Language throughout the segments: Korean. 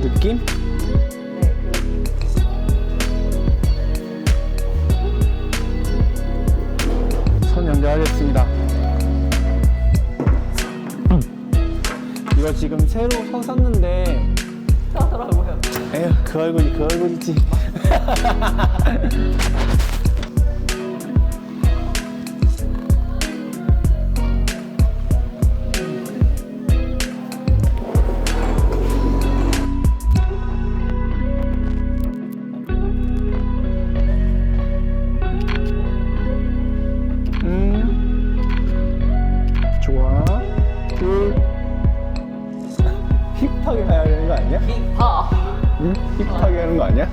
느낌? 선 연결하겠습니다. 음. 이거 지금 새로 선 샀는데 하더라고요. 에휴 그 얼굴이 그 얼굴이지. 둘 힙하게 가야 되는 거 아니야? 힙합. 응? 힙하게 하는 거 아니야?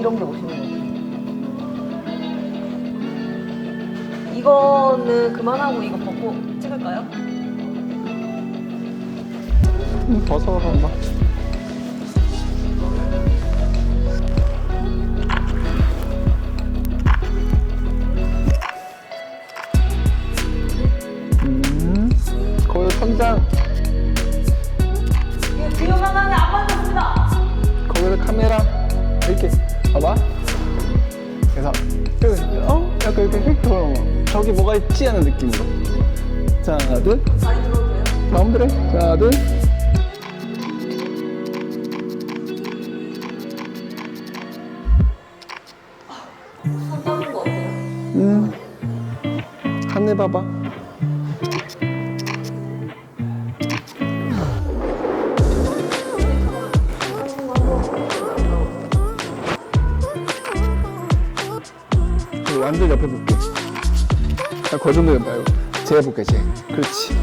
이런 게 멋있는 것 같아요. 이거는 그만하고 이거 벗고 찍을까요? 응, 벗어 한번. 음, 거기 천장, 이거 뒤로 가는데 안 만졌습니다. 거기서 카메라 이렇게 봐봐. 그래서 여기, 어 약간 이렇게 휙 돌아. 저기 뭐가 있지 하는 느낌으로. 자, 둘? 마음대로. 해. 자, 둘. 어때요? 음, 하늘 봐봐. 그리고 완전 옆에 볼게. 나 거정도 옆에 말고. 쟤 볼게, 쟤. 그렇지.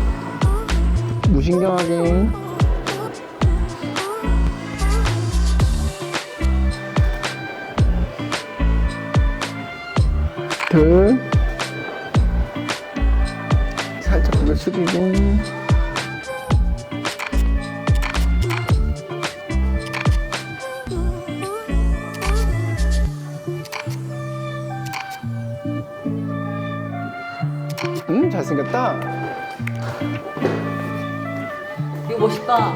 무신경하게. 둘. 살짝 고개 숙이고. 음, 잘생겼다. 이거 멋있다.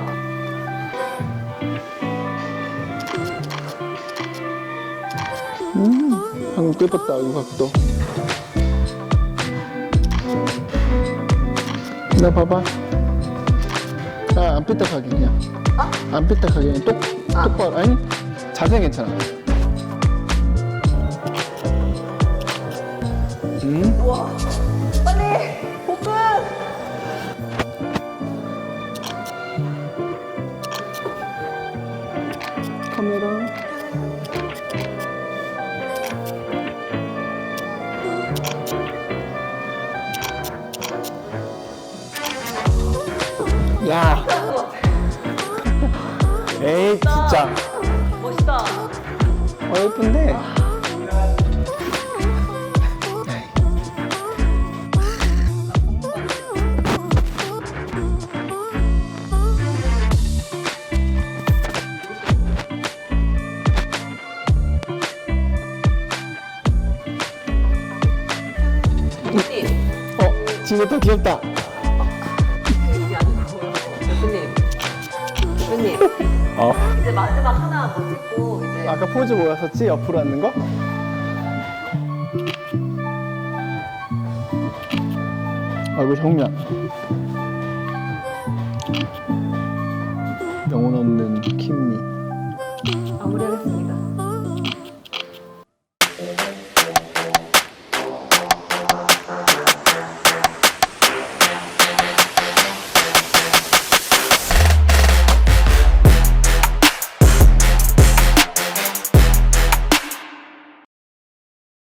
음, 방금 예뻤다, 이 각도. 나 봐봐. 아, 안 삐딱하게 그냥. 아? 안 삐딱하게 그냥 똑, 아. 똑바로. 아니, 자세 괜찮아. 음, 우와. 카메라. 야. 에이, 진짜. 멋있다. 어, 예쁜데. 진짜 귀엽다. 대표님. 대표님. 어. 이제 마지막 하나 못 찍고 이제 아까 포즈 뭐였었지? 옆으로 앉는 거? 얼굴 정면. 영혼 없는 킴미. 마무리하겠습니다.